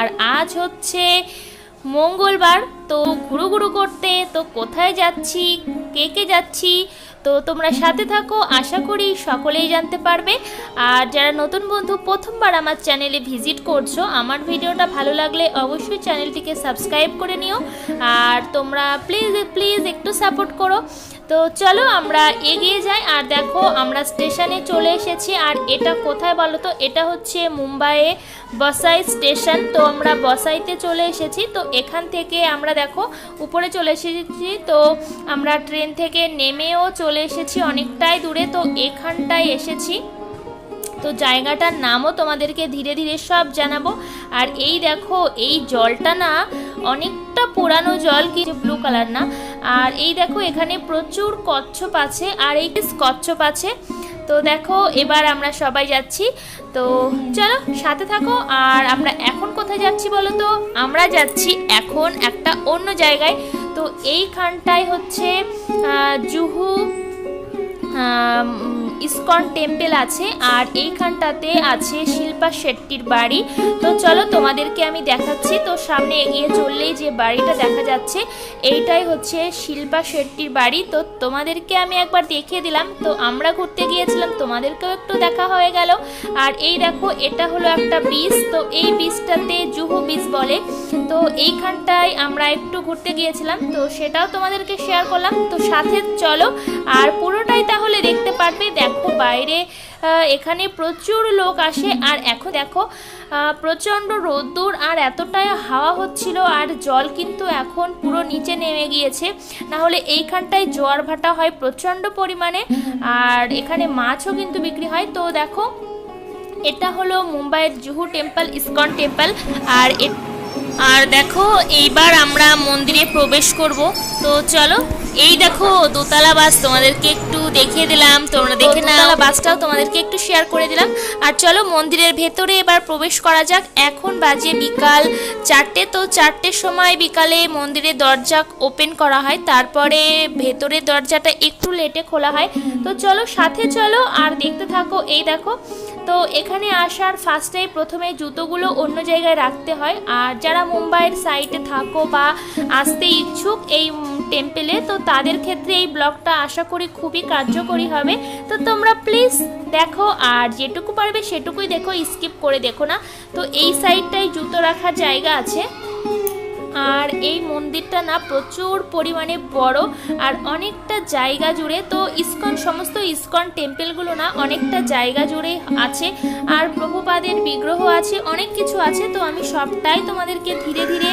আর আজ হচ্ছে মঙ্গলবার, তো ঘুরু ঘুরু করতে, তো কোথায় যাচ্ছি, কে কে যাচ্ছি, তো তোমরা সাথে থাকো, আশা করি সকলেই জানতে পারবে। আর যারা নতুন বন্ধু, প্রথমবার আমার চ্যানেলে ভিজিট করছ, আমার ভিডিওটা ভালো লাগলে অবশ্যই চ্যানেলটিকে সাবস্ক্রাইব করে নিও। আর তোমরা প্লিজ প্লিজ একটু সাপোর্ট করো। তো চলো আমরা এগিয়ে যাই, আর দেখো আমরা স্টেশনে চলে এসেছি, আর এটা কোথায় বলো তো? এটা হচ্ছে মুম্বাইয়ে বসাই স্টেশন, তো আমরা বসাইতে চলে এসেছি, তো এখান থেকে আমরা দেখো উপরে চলে এসেছি, তো আমরা ট্রেন থেকে নেমেও চলে এসেছি অনেকটাই দূরে, তো এখানটায় এসেছি। তো জায়গাটার নামও তোমাদেরকে ধীরে ধীরে সব জানাব, আর এই দেখো, এই জলটা না অনেকটা পুরানো জল কিছু ব্লু কালার না। আর এই দেখো, এখানে প্রচুর কচ্ছপ আছে, আর এই কচ্ছপ আছে। তো দেখো, এবার আমরা সবাই যাচ্ছি। তো চলো, সাথে থাকো, আর আমরা এখন কোথায় যাচ্ছি বলো তো? আমরা যাচ্ছি এখন একটা অন্য জায়গায়। তো এইখানটায় হচ্ছে জুহু ইসকন টেম্পেল আছে আর এইখানটাতে আছে শিল্পা শেট্টির বাড়ি। তো চলো তোমাদেরকে আমি দেখাচ্ছি। তো সামনে এগিয়ে চললেই যে বাড়িটা দেখা যাচ্ছে, এইটাই হচ্ছে শিল্পা শেট্টির বাড়ি। তো তোমাদেরকে আমি একবার দেখিয়ে দিলাম। তো আমরা ঘুরতে গিয়েছিলাম, তোমাদেরকেও একটু দেখা হয়ে গেল। আর এই দেখো, এটা হলো একটা বীজ তো এই বীজটাতে জুহু বীজ বলে। তো এইখানটায় আমরা একটু ঘুরতে গিয়েছিলাম। তো সেটাও তোমাদেরকে শেয়ার করলাম। তো সাথে চলো, আর পুরোটাই তাহলে দেখতে পারবে। দেখো বাইরে এখানে প্রচুর লোক আসে। আর এখন দেখো প্রচণ্ড রোদ্দুর আর এতটাই হাওয়া হচ্ছিল আর জল কিন্তু এখন পুরো নিচে নেমে গিয়েছে। না হলে এইখানটায় জোয়ার ভাটা হয় প্রচণ্ড পরিমাণে। আর এখানে মাছও কিন্তু বিক্রি হয়। তো দেখো, এটা হলো মুম্বাইয়ের জুহু টেম্পল, ইসকন টেম্পল। আর আর দেখো, এইবার আমরা মন্দিরে প্রবেশ করব। তো চলো এই দেখো, দোতলা বাস তোমাদেরকে একটু দেখিয়ে দিলাম। তোমরা দেখে না বাসটাও তোমাদেরকে একটু শেয়ার করে দিলাম। আর চলো, মন্দিরের ভেতরে এবার প্রবেশ করা যাক। এখন বাজে বিকাল চারটে। তো চারটের সময় বিকালে মন্দিরের দরজা ওপেন করা হয়। তারপরে ভেতরের দরজাটা একটু লেটে খোলা হয়। তো চলো, সাথে চলো আর দেখতে থাকো। এই দেখো, তো এখানে আসার ফার্স্টেই প্রথমে জুতোগুলো অন্য জায়গায় রাখতে হয়। আর যারা মুম্বাইয়ের সাইটে থাকো বা আসতে ইচ্ছুক, এই টেম্পেলে, তো তাদের ক্ষেত্রে এই ব্লগটা আশা করি খুবই কার্যকরী হবে। তো তোমরা প্লিজ দেখো, আর যেটুকু পারবে সেটুকুই দেখো, স্কিপ করে দেখো না। তো এই সাইডটাই জুতো রাখার জায়গা আছে। আর এই মন্দিরটা না প্রচুর পরিমাণে বড় আর অনেকটা জায়গা জুড়ে, তো ইস্কন, সমস্ত ইস্কন টেম্পেলগুলো না অনেকটা জায়গা জুড়ে আছে। আর প্রভুপাদের বিগ্রহ আছে, অনেক কিছু আছে, তো আমি সবটাই তোমাদেরকে ধীরে ধীরে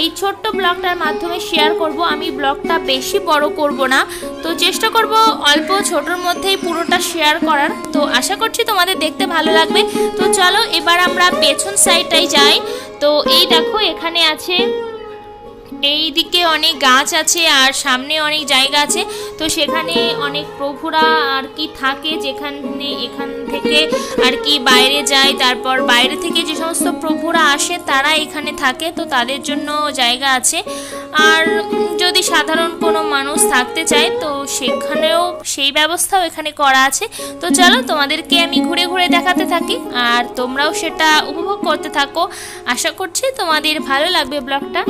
এই ছোট্ট ব্লগটার মাধ্যমে শেয়ার করব। আমি ব্লগটা বেশি বড় করব না। তো চেষ্টা করব অল্প ছোটোর মধ্যেই পুরোটা শেয়ার করার। তো আশা করছি তোমাদের দেখতে ভালো লাগবে। তো চলো এবার আমরা পেছন সাইডটাই যাই। তো এই দেখো এখানে আছে এই দিকে অনেক গাছ আছে আর সামনে অনেক জায়গা আছে। তো সেখানে অনেক প্রভুরা আর কি থাকে যেখানে এখান থেকে আর কি বাইরে যায়। তারপর বাইরে থেকে যে সমস্ত প্রভুরা আসে তারা এখানে থাকে। তো তাদের জন্য জায়গা আছে। আর যদি সাধারণ কোনো মানুষ থাকতে চায় তো সেখানেও সেই ব্যবস্থাও এখানে করা আছে। তো চলো তোমাদেরকে আমি ঘুরে ঘুরে দেখাতে থাকি। আর তোমরাও সেটা উপভোগ করতে থাকো। আশা করছি তোমাদের ভালো লাগবে ব্লগটা।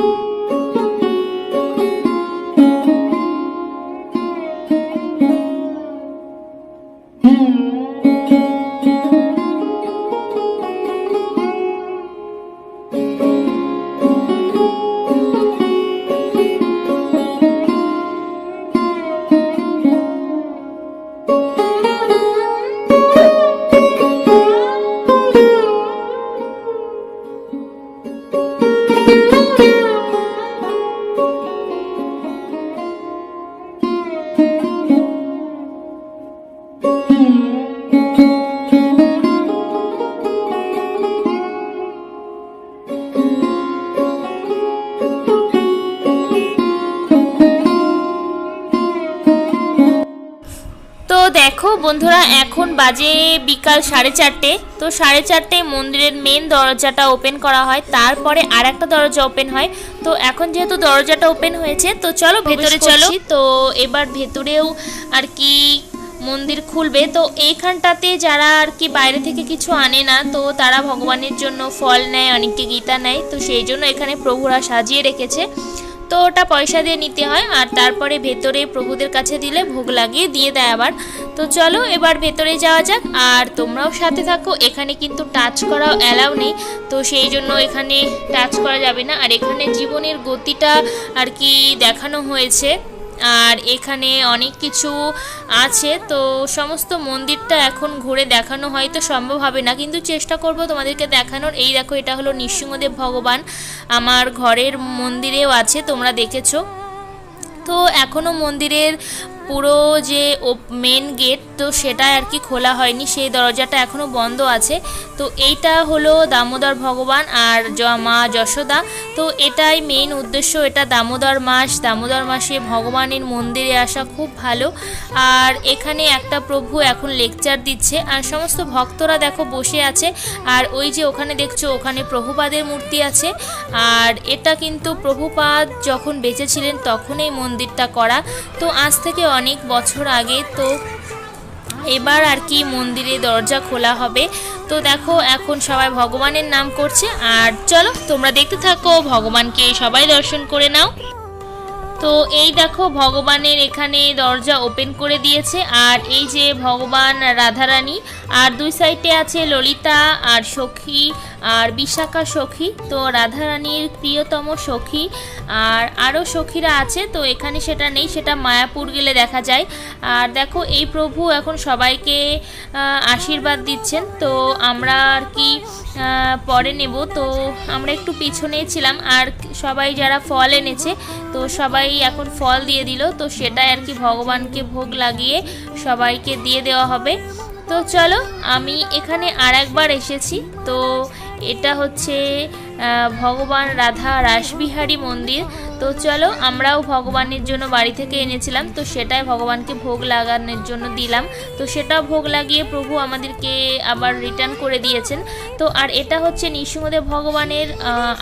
বন্ধুরা এখন বাজে বিকাল সাড়ে চারটে। তো সাড়ে চারটেয় মন্দিরের মেন দরজাটা ওপেন করা হয়। তারপরে আর একটা দরজা ওপেন হয়। তো এখন যেহেতু দরজাটা ওপেন হয়েছে তো চলো ভেতরে চলো। তো এবার ভেতরেও আর কি মন্দির খুলবে। তো এইখানটাতে যারা আর কি বাইরে থেকে কিছু আনে না তো তারা ভগবানের জন্য ফল নেয় অনেকে গীতা নেয়। তো সেই জন্য এখানে প্রভুরা সাজিয়ে রেখেছে। তো ওটা পয়সা দিয়ে নিতে হয় আর তারপরে ভেতরে প্রভুদের কাছে দিলে ভোগ লাগিয়ে দিয়ে দেয় আবার। তো চলো এবার ভেতরে যাওয়া যাক আর তোমরাও সাথে থাকো, এখানে কিন্তু টাচ করাও অ্যালাউ নেই। তো সেই জন্য এখানে টাচ করা যাবে না। আর এখানে জীবনের গতিটা আর কি দেখানো হয়েছে। আর এখানে অনেক কিছু আছে, তো সমস্ত মন্দিরটা এখন ঘুরে দেখানো হয়তো সম্ভব হবে না, কিন্তু চেষ্টা করব তোমাদেরকে দেখানোর। এই দেখো, এটা হলো নৃসিংহদেব ভগবান, আমার ঘরের মন্দিরেও আছে, তোমরা দেখেছ। তো এখনও মন্দিরের পুরো যে মেন গেট তো সেটা আর কি খোলা হয়নি। সেই দরজাটা এখনও বন্ধ আছে। তো এইটা হলো দামোদর ভগবান আর মা যশোদা। তো এটাই মেন উদ্দেশ্য, এটা দামোদর মাস। দামোদর মাসে ভগবানের মন্দিরে আসা খুব ভালো। আর এখানে একটা প্রভু এখন লেকচার দিচ্ছে। আর সমস্ত ভক্তরা দেখো বসে আছে। আর ওই যে ওখানে দেখছ, ওখানে প্রভুপাদের মূর্তি আছে। আর এটা কিন্তু প্রভুপাদ যখন বেঁচে ছিলেন তখন এই মন্দিরটা করা। তো আজ থেকে অনেক বছর আগে, তো এবার আর কি মন্দিরে দরজা খোলা হবে। তো দেখো, এখন সবাই ভগবানের নাম করছে। আর চলো, তোমরা দেখতে থাকো, ভগবানকে সবাই দর্শন করে নাও। তো এই দেখো, ভগবানের এখানে দরজা ওপেন করে দিয়েছে। আর এই যে ভগবান রাধারানী, আর দুই সাইডে আছে ললিতা, আর সখী আর বিশাখা সখী, তো রাধারানীর প্রিয়তম সখী, আর আরও সখীরা আছে, তো এখানে সেটা নেই, সেটা মায়াপুর গেলে দেখা যায়। আর দেখো, এই প্রভু এখন সবাইকে আশীর্বাদ দিচ্ছেন, তো আমরা আর কি পরে নেব। তো আমরা একটু পিছনেই ছিলাম, আর সবাই যারা ফল এনেছে, তো সবাই এখন ফল দিয়ে দিল, তো সেটাই আর কি ভগবানকে ভোগ লাগিয়ে সবাইকে দিয়ে দেওয়া হবে। তো চলো, আমি এখানে আর একবার এসেছি, তো এটা হচ্ছে ভগবান রাধা রাসবিহারী মন্দির। তো চলো, আমরাও ভগবানের জন্য বাড়ি থেকে এনেছিলাম, তো সেটাই ভগবানকে ভোগ লাগানোর জন্য দিলাম। তো সেটা ভোগ লাগিয়ে প্রভু আমাদেরকে আবার রিটার্ন করে দিয়েছেন। তো আর এটা হচ্ছে নৃসিংহদেব ভগবানের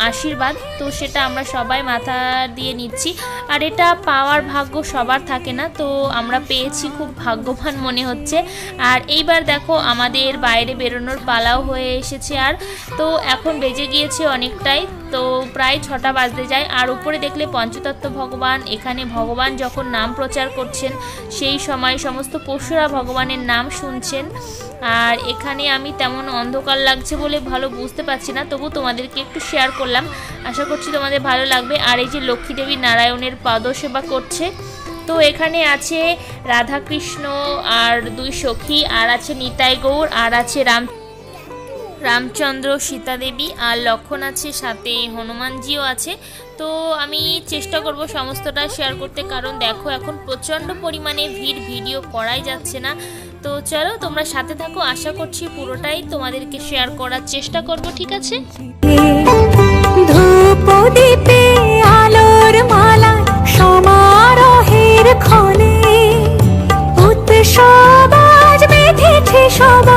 আশীর্বাদ, তো সেটা আমরা সবাই মাথা দিয়ে নিচ্ছি। আর এটা পাওয়ার ভাগ্য সবার থাকে না, তো আমরা পেয়েছি, খুব ভাগ্যবান মনে হচ্ছে। আর এইবার দেখো, আমাদের বাইরে বেরোনোর পালাও হয়ে এসেছে আর। তো এখন বেজে গিয়েছে অনেকটাই, তো প্রায় ছটা বাজতে যায়। আর উপরে দেখলে পঞ্চতত্ত্ব ভগবান। এখানে ভগবান যখন নাম প্রচার করছেন, সেই সময় সমস্ত পশুরা ভগবানের নাম শুনছেন। আর এখানে আমি তেমন অন্ধকার লাগছে বলে ভালো বুঝতে পারছি না, তবু তোমাদেরকে একটু শেয়ার করলাম। আশা করছি তোমাদের ভালো লাগবে। আর এই যে লক্ষ্মীদেবী নারায়ণের পাদসেবা করছে, তো এখানে আছে রাধাকৃষ্ণ আর দুই সখী, আর আছে নিতাই গৌর, আর আছে রাম রামচন্দ্র সীতা দেবী আর লক্ষণ আছে, সাথে হনুমানজিও আছে। তো আমি চেষ্টা করব সমস্তটা শেয়ার করতে, কারণ দেখো এখন প্রচণ্ড পরিমাণে ভিড়, ভিডিও করাই যাচ্ছে না। তো চলো, তোমরা সাথে থাকো, আশা করছি পুরোটাই তোমাদেরকে শেয়ার করার চেষ্টা করব, ঠিক আছে? সবার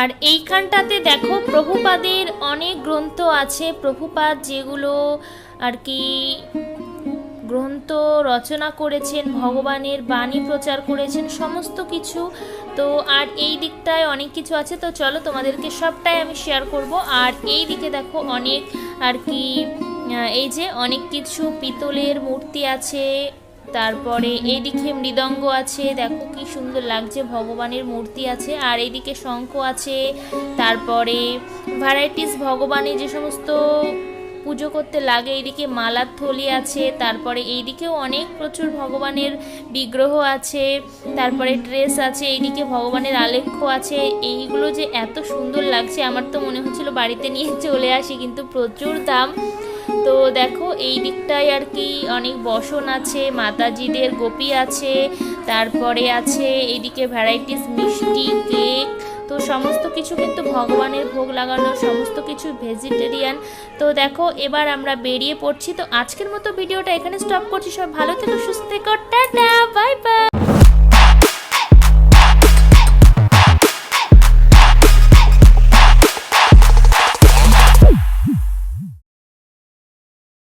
আর এইখানটাতে দেখো প্রভুপাদের অনেক গ্রন্থ আছে। প্রভুপাদ যেগুলো আর কি গ্রন্থ রচনা করেছেন, ভগবানের বাণী প্রচার করেছেন, সমস্ত কিছু। তো আর এই দিকটায় অনেক কিছু আছে। তো চলো তোমাদেরকে সবটাই আমি শেয়ার করব। আর এই দিকে দেখো অনেক আর কি এই যে অনেক কিছু, পিতলের মূর্তি আছে। তারপরে এইদিকে মৃদঙ্গ আছে, দেখো কি সুন্দর লাগছে, ভগবানের মূর্তি আছে, আর এইদিকে শঙ্খ আছে, তারপরে ভ্যারাইটিস ভগবানের যে সমস্ত পুজো করতে লাগে এইদিকে মালার থলি আছে, তারপরে এইদিকেও অনেক প্রচুর ভগবানের বিগ্রহ আছে, তারপরে ড্রেস আছে, এইদিকে ভগবানের আলেখ্য আছে, এইগুলো যে এত সুন্দর লাগছে, আমার তো মনে হচ্ছিল বাড়িতে নিয়ে চলে আসি, কিন্তু প্রচুর দাম। তো দেখো, এই দিকটায় আর কি অনেক বসন আছে, মাতাজিদের গোপী আছে, তারপরে আছে এইদিকে ভ্যারাইটিস মিষ্টি কেক তো সমস্ত কিছু কিন্তু ভগবানের ভোগ লাগানো, সমস্ত কিছু ভেজিটেরিয়ান তো দেখো, এবার আমরা বেরিয়ে পড়ছি। তো আজকের মতো ভিডিওটা এখানে স্টপ করছি। সব ভালো থেকো, সুস্থ থেকো, টাটা বাই বাই